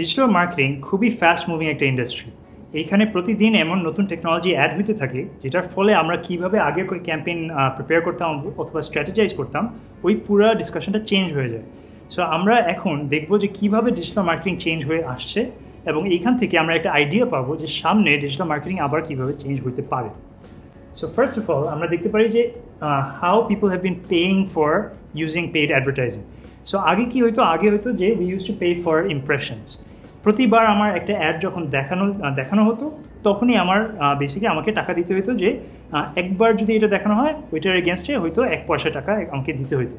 Digital marketing খুবই fast moving একটা industry এইখানে প্রতিদিন এমন নতুন টেকনোলজি অ্যাড হইতে থাকে যেটার ফলে আমরা কীভাবে আগে করে ক্যাম্পেইন প্রিপেয়ার করতাম অথবা স্ট্র্যাটেজাইজ করতাম, ওই পুরো ডিসকাশনটা চেঞ্জ হয়ে যায়। সো আমরা এখন দেখব যে কীভাবে ডিজিটাল মার্কেটিং চেঞ্জ হয়ে আসছে এবং এইখান থেকে আমরা একটা আইডিয়া পাবো যে সামনে ডিজিটাল মার্কেটিং আবার কীভাবে চেঞ্জ হতে পারে। সো ফার্স্ট অফ অল আমরা দেখতে পারি যে how people have been paying for using paid advertising so আগে কি হইতো? আগে হইতো যে we use to pay for impressions প্রতিবার আমার একটা অ্যাড যখন দেখানো দেখানো হতো, তখনই আমার বেসিক্যালি আমাকে টাকা দিতে হতো যে একবার যদি এটা দেখানো হয়, ওইটার এগেনস্টে হয়তো এক পয়সা টাকা আমাকে দিতে হতো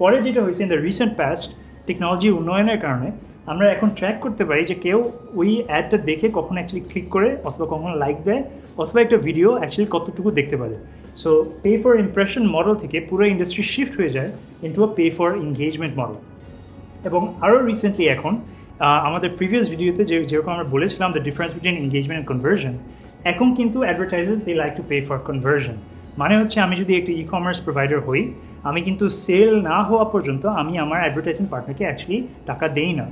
পরে যেটা হয়েছে in the recent past technology উন্নয়নের কারণে আমরা এখন ট্র্যাক করতে পারি যে কেউ ওই অ্যাডটা দেখে কখন অ্যাকচুয়ালি ক্লিক করে অথবা কখন লাইক দেয়, অথবা একটা ভিডিও অ্যাকচুয়ালি কতটুকু দেখতে পারে। So pay for impression model থেকে পুরো ইন্ডাস্ট্রি শিফট হয়ে যায় into a pay for engagement model এবং আরও রিসেন্টলি এখন আমাদের প্রিভিয়াস ভিডিওতে যে যেরকম আমরা বলেছিলাম the difference between engagement and conversion এখন কিন্তু advertisers they like to pay for conversion মানে হচ্ছে আমি যদি একটা ই কমার্স প্রোভাইডার হই, আমি কিন্তু সেল না হওয়া পর্যন্ত আমি আমার অ্যাডভার্টাইজিং পার্টনারকে অ্যাকচুয়ালি টাকা দেই না।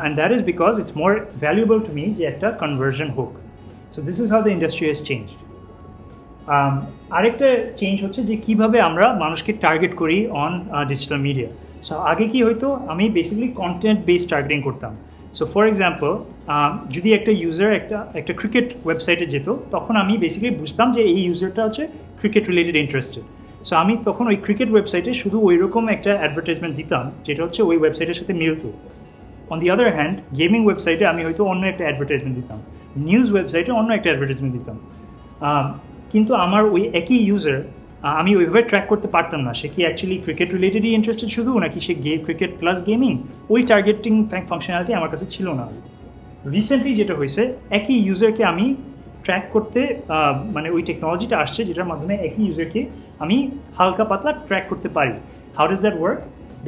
And that is because it's more valuable to me যে একটা কনভার্সন হোক। So this is how the industry has changed আরেকটা চেঞ্জ হচ্ছে যে কীভাবে আমরা মানুষকে টার্গেট করি অন ডিজিটাল মিডিয়া সো আগে কি হয়তো আমি বেসিক্যালি কন্টেন্ট বেস টার্গেটিং করতাম। সো ফর এক্সাম্পল যদি একটা ইউজার একটা একটা ক্রিকেট ওয়েবসাইটে যেত, তখন আমি বেসিক্যালি বুঝতাম যে এই ইউজারটা হচ্ছে ক্রিকেট রিলেটেড ইন্টারেস্টেড সো আমি তখন ওই ক্রিকেট ওয়েবসাইটে শুধু ওই রকম একটা অ্যাডভার্টাইজমেন্ট দিতাম, যেটা হচ্ছে ওই ওয়েবসাইটের সাথে মিলত। On the other hand gaming ওয়েবসাইটে আমি হয়তো অন্য একটা অ্যাডভার্টাইজমেন্ট দিতাম। নিউজ ওয়েবসাইটে অন্য একটা অ্যাডভার্টাইজমেন্ট দিতাম। কিন্তু আমার ওই একই ইউজার আমি ওইভাবে ট্র্যাক করতে পারতাম না। সে কি অ্যাকচুয়ালি ক্রিকেট রিলেটেডই ইন্টারেস্টেড শুধু, নাকি সে গে ক্রিকেট প্লাস গেমিং ওই টার্গেটিং ফাংশনালিটি আমার কাছে ছিল না। রিসেন্টলি যেটা হয়েছে, একই ইউজারকে আমি ট্র্যাক করতে মানে ওই টেকনোলজিটা আসছে, যেটার মাধ্যমে একই ইউজারকে আমি হালকা পাতলা ট্র্যাক করতে পারি। How does that work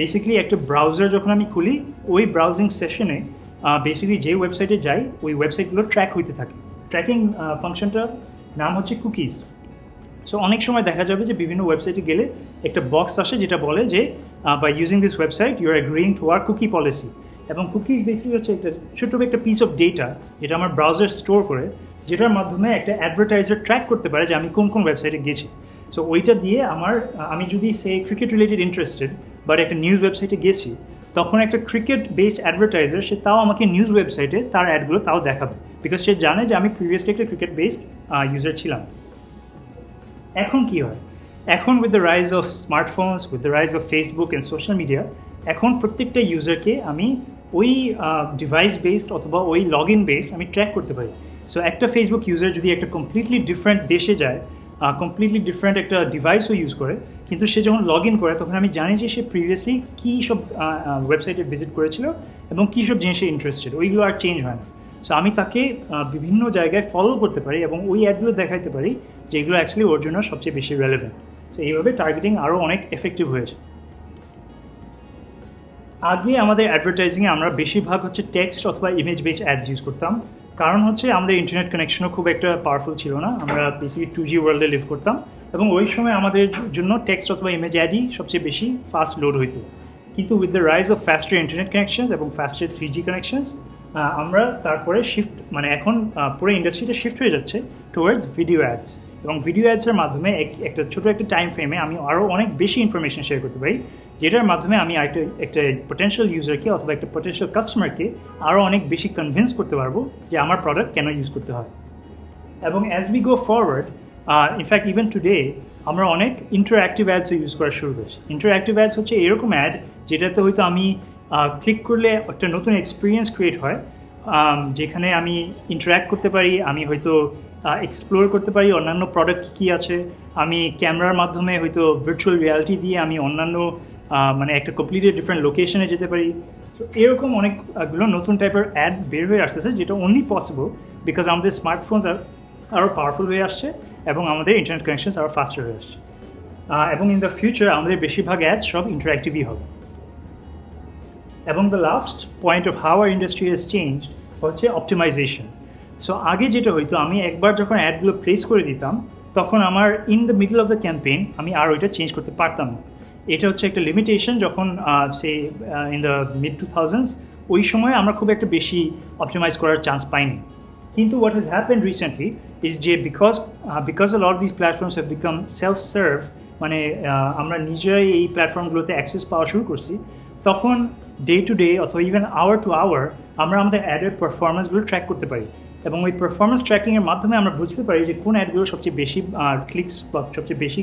basically একটা ব্রাউজার যখন আমি খুলি, ওই ব্রাউজিং সেশনে বেসিক্যালি যে ওয়েবসাইটে যাই, ওই ওয়েবসাইটগুলো ট্র্যাক হইতে থাকে। ট্র্যাকিং ফাংশনটার নাম হচ্ছে কুকিজ সো অনেক সময় দেখা যাবে যে বিভিন্ন ওয়েবসাইটে গেলে একটা বক্স আসে যেটা বলে যে by using this website you are agreeing to our cookie policy এবং কুকিজ বেসিক্যালি হচ্ছে একটা ছোটো একটা পিস অফ ডেটা যেটা আমার ব্রাউজার স্টোর করে, যেটার মাধ্যমে একটা অ্যাডভার্টাইজার ট্র্যাক করতে পারে যে আমি কোন কোন ওয়েবসাইটে গেছি। সো ওইটা দিয়ে আমার, আমি যদি সে ক্রিকেট রিলেটেড ইন্টারেস্টেড বাট একটা নিউজ ওয়েবসাইটে গেছি, তখন একটা ক্রিকেট বেসড অ্যাডভার্টাইজার সে তাও আমাকে নিউজ ওয়েবসাইটে তার অ্যাডগুলো তাও দেখাবে। বিকজ সে জানে যে আমি প্রিভিয়াসলি একটা ক্রিকেট বেসড ইউজার ছিলাম। এখন কি হয়? এখন with the rise of smartphones with the rise of Facebook and social media এখন প্রত্যেকটা ইউজারকে আমি ওই ডিভাইস বেসড অথবা ওই লগ ইন বেসড আমি ট্র্যাক করতে পারি। সো একটা ফেসবুক ইউজার যদি একটা কমপ্লিটলি ডিফারেন্ট দেশে যায় কমপ্লিটলি ডিফারেন্ট একটা ডিভাইসও ইউজ করে, কিন্তু সে যখন লগ ইন করে, তখন আমি জানি যে সে প্রিভিয়াসলি কী সব ওয়েবসাইটে ভিজিট করেছিল এবং কী সব জিনিসে ইন্টারেস্টেড ওইগুলো আর চেঞ্জ হয় না। সো আমি তাকে বিভিন্ন জায়গায় ফলো করতে পারি এবং ওই অ্যাডগুলো দেখাইতে পারি যেগুলো অ্যাকচুয়ালি ওর জন্য সবচেয়ে বেশি রেলেভেন্ট তো এইভাবে টার্গেটিং আরও অনেক এফেক্টিভ হয়েছে। আগে আমাদের অ্যাডভার্টাইজিংয়ে আমরা বেশিরভাগ হচ্ছে টেক্সট অথবা ইমেজ বেস অ্যাডস ইউজ করতাম। কারণ হচ্ছে আমাদের ইন্টারনেট কানেকশনও খুব একটা পাওয়ারফুল ছিল না। আমরা বেসিক্যালি টু জি ওয়ার্ল্ডে লিভ করতাম এবং ওই সময় আমাদের জন্য টেক্সট অথবা ইমেজ অ্যাডই সবচেয়ে বেশি ফাস্ট লোড হইতো। কিন্তু with the rise of faster internet connections এবং ফাস্টার থ্রি জি কানেকশনস আমরা তারপরে শিফট মানে এখন পুরো ইন্ডাস্ট্রিটা শিফট হয়ে যাচ্ছে টুয়ার্ডস ভিডিও অ্যাডস এবং ভিডিও অ্যাডসের মাধ্যমে এক, একটা ছোটো একটা টাইম ফ্রেমে আমি আরও অনেক বেশি ইনফরমেশন শেয়ার করতে পারি, যেটার মাধ্যমে আমি একটা একটা পটেন্সিয়াল ইউজারকে অথবা একটা পটেন্সিয়াল কাস্টমারকে আরও অনেক বেশি কনভিন্স করতে পারব যে আমার প্রোডাক্ট কেন ইউজ করতে হয়। এবং as we go forward in fact even today আমরা অনেক ইন্টারঅ্যাক্টিভ অ্যাডসও ইউজ করা শুরু করেছি। ইন্টারঅ্যাক্টিভ অ্যাডস হচ্ছে এরকম অ্যাড যেটাতে হয়তো আমি ক্লিক করলে একটা নতুন এক্সপিরিয়েন্স ক্রিয়েট হয় যেখানে আমি ইন্টারাক্ট করতে পারি, আমি হয়তো এক্সপ্লোর করতে পারি অন্যান্য প্রোডাক্ট কী কী আছে, আমি ক্যামেরার মাধ্যমে হয়তো ভার্চুয়াল রিয়ালিটি দিয়ে আমি অন্যান্য মানে একটা কমপ্লিটলি ডিফারেন্ট লোকেশনে যেতে পারি। তো এরকম অনেকগুলো নতুন টাইপের অ্যাড বের হয়ে আসতেছে, যেটা অনলি পসিবল বিকজ আমাদের স্মার্টফোনস আরও পাওয়ারফুল হয়ে আসছে এবং আমাদের ইন্টারনেট কানেকশনস আরও ফাস্টার হয়ে আসছে। এবং ইন দ্য ফিউচার আমাদের বেশিরভাগ অ্যাডস সব ইন্টারাক্টিভই হবে। এবং the last point of how our industry has change হচ্ছে অপটিমাইজেশন সো আগে যেটা হইতো, আমি একবার যখন অ্যাডগুলো প্লেস করে দিতাম, তখন আমার in the middle of the campaign আমি আর ওইটা চেঞ্জ করতে পারতাম না। এটা হচ্ছে একটা লিমিটেশন যখন সে in the mid two thousands ওই সময় আমরা খুব একটা বেশি অপটিমাইজ করার চান্স পাইনি। কিন্তু what has happen recently is যে because because all this platforms have become self serve মানে আমরা নিজেরাই এই প্ল্যাটফর্মগুলোতে অ্যাক্সেস পাওয়া শুরু করছি তখন ডে টু ডে অথবা ইভেন আওয়ার টু আওয়ার আমরা আমাদের অ্যাডের পারফরমেন্সগুলো ট্র্যাক করতে পারি। এবং ওই পারফরমেন্স ট্র্যাকিংয়ের মাধ্যমে আমরা বুঝতে পারি যে কোন অ্যাডগুলো সবচেয়ে বেশি ক্লিকস বা সবচেয়ে বেশি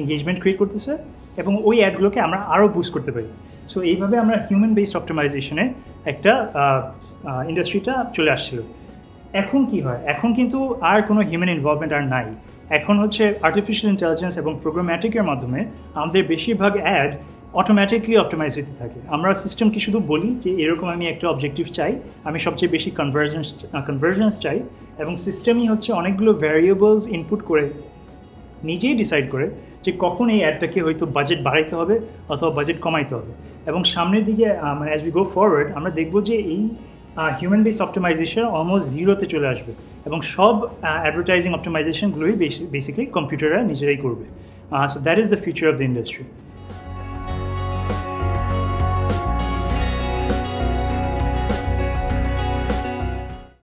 এঙ্গেজমেন্ট ক্রিয়েট করতেছে এবং ওই অ্যাডগুলোকে আমরা আরও বুস্ট করতে পারি। সো এইভাবে আমরা হিউম্যান বেসড অপটিমাইজেশনে একটা ইন্ডাস্ট্রিটা চলে আসছিল। এখন কি হয়? এখন কিন্তু আর কোনো হিউম্যান ইনভলভমেন্ট আর নাই। এখন হচ্ছে আর্টিফিশিয়াল ইন্টেলিজেন্স এবং প্রোগ্রাম্যাটিকের মাধ্যমে আমাদের বেশিরভাগ অ্যাড অটোমেটিকলি অপটিমাইজ হতে থাকে। আমরা সিস্টেমকে শুধু বলি যে, এরকম আমি একটা অবজেক্টিভ চাই, আমি সবচেয়ে বেশি কনভার্জেন্স কনভার্জেন্স চাই, এবং সিস্টেমই হচ্ছে অনেকগুলো ভ্যারিয়েবলস ইনপুট করে, নিজেই ডিসাইড করে যে কখন এই অ্যাডটাকে হয়তো বাজেট বাড়াইতে হবে অথবা বাজেট কমাইতে হবে। এবং সামনের দিকে মানে অ্যাজ উই গো ফরওয়ার্ড আমরা দেখব যে এই হিউম্যান বেস অপটিমাইজেশন অলমোস্ট জিরোতে চলে আসবে এবং সব অ্যাডভার্টাইজিং অপটিমাইজেশনগুলোই বেসিক্যালি কম্পিউটাররা নিজেরাই করবে। So that is the future of the industry